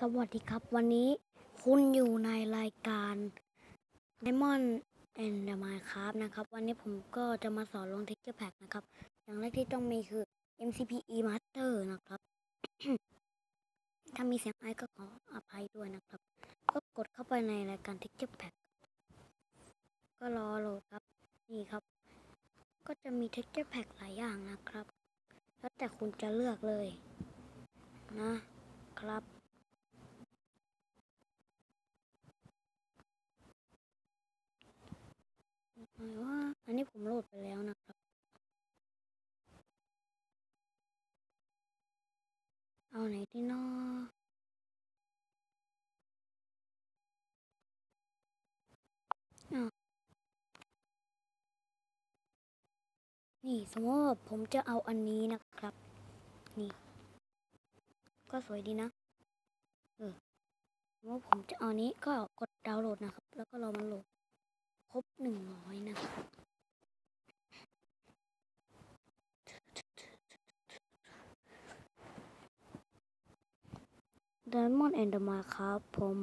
สวัสดีครับวันนี้คุณอยู่ในรายการ Diamond and the Minecraft นะครับ วันนี้ผมก็จะมาสอนลง Texture Pack นะครับ อย่างแรกที่ต้องมีคือ MCPE Master นะครับ ถ้ามีเสียงไอก็ขออภัยด้วยนะครับ ก็กดเข้าไปในรายการ Texture Pack ก็รอโหลดครับ นี่ครับ ก็จะมี Texture Pack หลายอย่างนะครับ แล้วแต่คุณจะเลือกเลย นะครับ หมายว่าอันนี้ผมโหลดไปแล้วนะครับเอาไหนที่นอนี่สมมติว่าผมจะเอาอันนี้นะครับ นี่ ก็สวยดีนะ เออสมมติว่าผมจะเอาอันนี้ก็กดดาวน์โหลดนะครับ แล้วก็รอมันโหลด ครบหนึ่งร้อยนะครับ Diamond and the m a ครับ ผม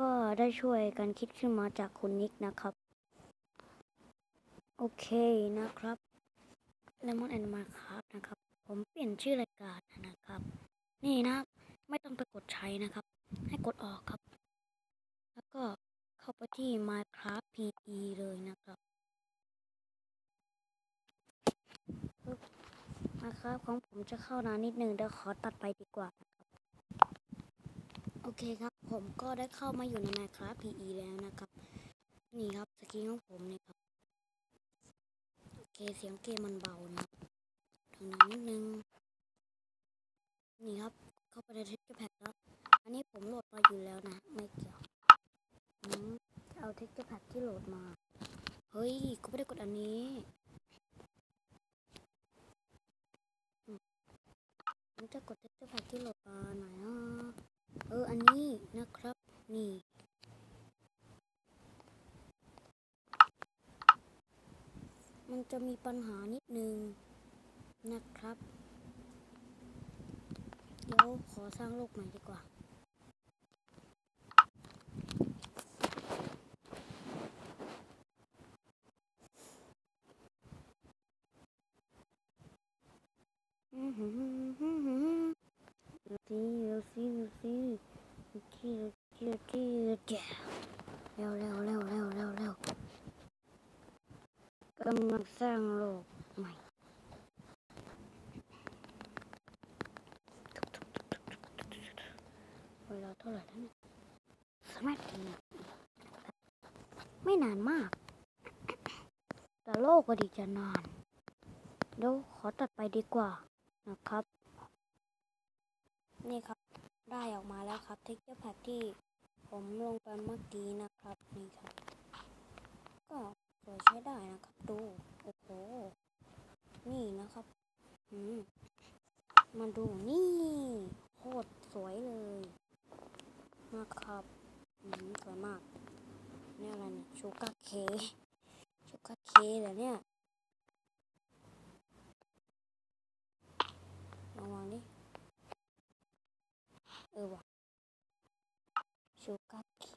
ก็ได้ช่วยกันคิดขึ้นมาจากคุณนิกนะครับ โอเคนะครับ Diamond and the m a ครับนะครับ ผมเปลี่ยนชื่อรายการนะครับ นี่นะ ไม่ต้องไปกดใช้นะครับ ให้กดออกครับ เข้าไปที่ Minecraft PE เลยนะครับ Minecraft ของผมจะเข้านานนิดนึงเดี๋ยวขอตัดไปดีกว่านะครับ โอเคครับ ผมก็ได้เข้ามาอยู่ใน Minecraft PE แล้วนะครับ นี่ครับสกินของผมเนี่ยครับ โอเคเสียงเกมมันเบานะครับดังนั้นนิดนึง นี่ครับ เข้าไปใน Texture Pack แล้ว อันนี้ผมโหลดมาอยู่แล้วนะ ไม่เกี่ยว จะเอา texture pack ที่โหลดมา เฮ้ย กูไม่ได้กดอันนี้มผมจะกด texture pack ที่โหลดมาไหนอะเออ อันนี้นะครับ นี่มันจะมีปัญหานิดนึงนะครับ เดี๋ยวขอสร้างโลกใหม่ดีกว่า เร็วเร็วเร็วเร็วเร็วเร็วกำลังสร้างโลกใหม่เวลาเท่าไหร่แล้วเนี่ยสมนาทีไม่นานมาก แต่โลกก็ดีจะนานเดี๋ยวขอตัดไปดีกว่า นะครับ นี่ครับได้ออกมาแล้วครับ texture pack ที่ผมลงไปเมื่อกี้นะครับนี่ครับ ก็สวยใช้ได้นะครับดูโอ้โหนี่นะครับอืมมาดูนี่โคตรสวยเลยนะครับอืมสวยมากนี่อะไรเนี่ยชูการ์เคชูการ์เคเหรอเนี่ย ลองวางดิ เออว่ะชูการ์เค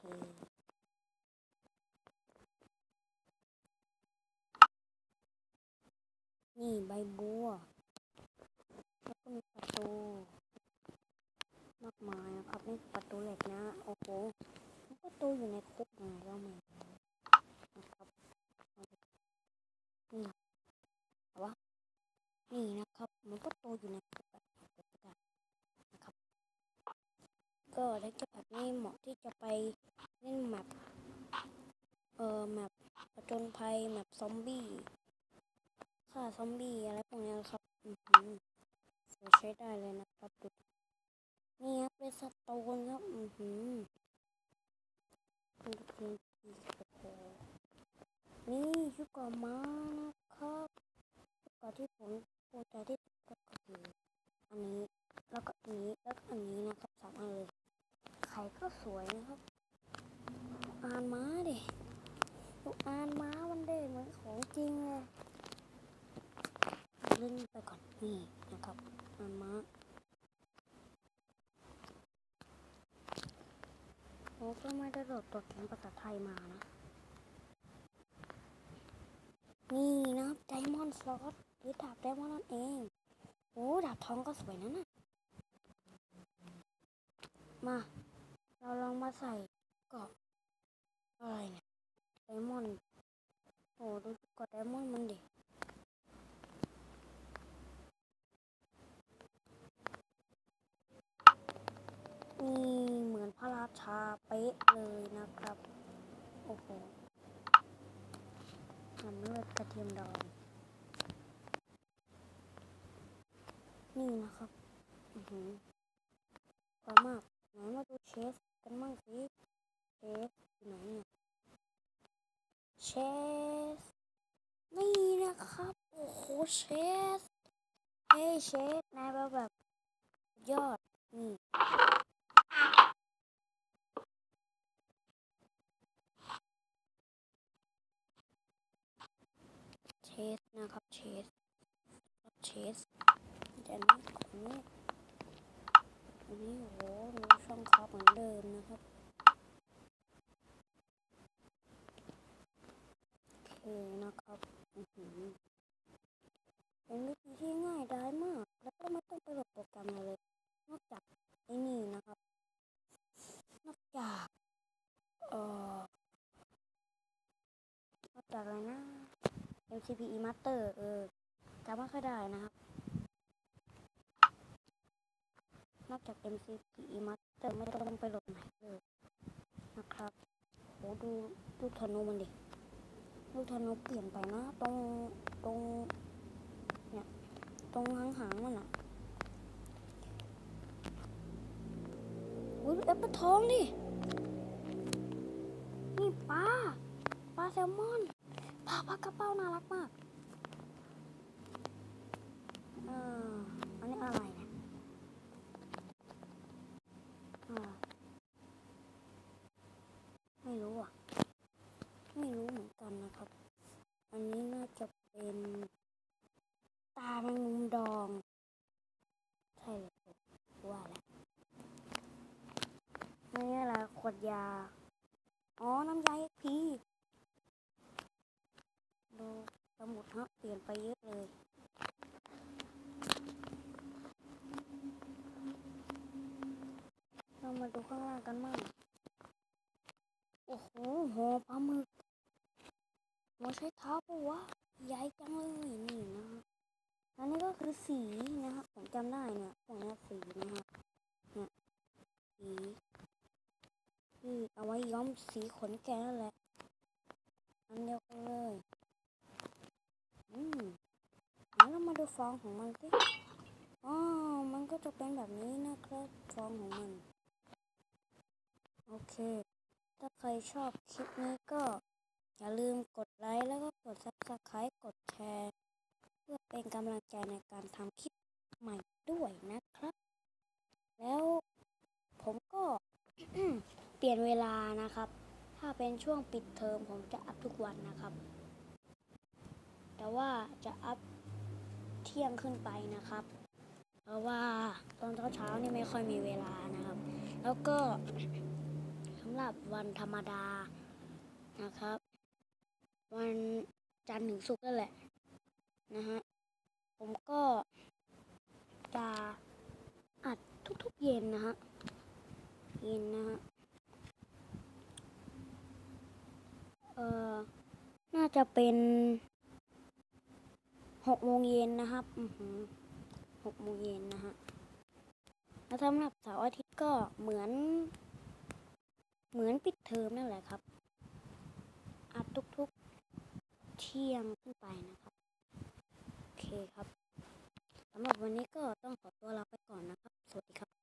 นี่ใบบัวแล้วก็มีประตูมากมายนะครับนี่ประตูเหล็กนะ โอ้โหประตูอยู่ในคุกยังไงก็ไม่รู้นะครับเอาดินี่เอานี่นะครับมันก็โตอยู่ในคุก ก็ได้จะแบบนี้เหมาะที่จะไปเล่นแมปเอ่อแมปประจนภัยแมปซอมบี้ฆ่าซอมบี้อะไรพวกนี้ครับอือหือสวยใช้ได้เลยนะครับดูนี่ครับเป็นสโตนครับอือหือนี่ชุกอมานะครับชุก่อที่ผมภูมิใจที่สุดก็คืออันนี้แล้วก็อันนี้แล้วก็อันนี้นะครับสาม สวยนะครับอ่านม้าดิดูอ่านม้ามันเด้เหมือนของจริงเลยเล่นไปก่อนนี่นะครับอ่านม้าโอ้ก็ไม่ได้โหลดโปรแกมภาษาไทยมานะ นี่นะครับไดมอนด์สล็อตหรือดาบไดมอนด์นั่นเอง โอ้ดาบทองก็สวยนะน่ะมา เราลองมาใส่เกาะอะไรเนี่ยไดมอนด์โอ้ดูเกาะไดมอนด์มันดินี่เหมือนพระราชาเป๊ะเลยนะครับ โอ้โหน้ำเลือดกระเทียมดองนี่นะครับ อือหือสวยมากไหนมาดูเชฟ กันบ้างสิเชฟอยู่ไหนเนี่ยเชฟนี่นะครับ โอ้โหเชฟเฮ้ยเชฟนายแบบแบบยอดนี่เชสนะครับเชสเชสแต่นี่ของนี้ นี้โหมีช่องครับเหมือนเดิมนะครับโอเคนะครับอือหือเป็นวิธีที่ง่ายดายมาก แล้วก็ไม่ต้องไปโหลดโปรแกรมอะไรเลย นอกจากไอ้นี่นะครับ นอกจากเอ่อนอกจากอะไรนะ MCPE Master เออจำไม่ค่อยได้นะครับ นอกจาก MCPE Master ไม่ต้องไปโหลดใหม่เลยนะครับโหดูลูกธนูมันดิลูกธนูเปลี่ยนไปนะตรงตรงเนี่ยตรงหางหางๆมันอะอุ้ยแอปเปิลทองดินี่ปลาปลาแซลมอนปลาปลากระเป้าน่ารักมากเอออันนี้อะไรเนี่ยอ่าไม่รู้อะ ไม่รู้เหมือนกันนะครับ อันนี้น่าจะเป็นตาแมงมุมดอง ใช่เลยว่าแล้วนี่ ดยา อ๋อ น้ำยาเอ็กพีดูสมุดฮะ เปลี่ยนไปเยอะเลยเรามาดูข้างล่างกันมั่งโอ้โหหอปลาหมึกหัวใช้เท้าปะวะใหญ่จังเลยนี่นะฮะอันนี้ก็คือสีนะครับผมจำได้เนี่ยพวกนี้สีนะครับเนี่ยสี ที่เอาไว้ย้อมสีขนแกะนั่นแหละอันเดียวกันเลย อืมแล้วเรามาดูฟองของมันสิอ๋อมันก็จะเป็นแบบนี้นะครับฟองของมัน โอเค ถ้าใครชอบคลิปนี้ก็ อย่าลืมกดไลค์แล้วก็กด subscribe กดแชร์ เพื่อเป็นกำลังใจในการทำคลิปใหม่ด้วยนะครับ แล้วผมก็ เปลี่ยนเวลานะครับ ถ้าเป็นช่วงปิดเทอมผมจะอัพทุกวันนะครับ แต่ว่าจะอัพเที่ยงขึ้นไปนะครับ เพราะว่าตอนเช้าๆนี่ไม่ค่อยมีเวลานะครับ แล้วก็สำหรับวันธรรมดานะครับ วันจันทร์ถึงศุกร์นั่นแหละนะฮะผมก็จะอัดทุกๆเย็นนะฮะเย็นนะฮะ เอ่อน่าจะเป็นหกโมงเย็นนะครับอือหือหกโมงเย็นนะฮะแล้วสำหรับเสาร์อาทิตย์ก็เหมือน เหมือนปิดเทอมนั่นแหละครับอัดทุกๆเที่ยงขึ้นไปนะครับ โอเคครับสำหรับวันนี้ก็ต้องขอตัวลาไปก่อนนะครับ สวัสดีครับ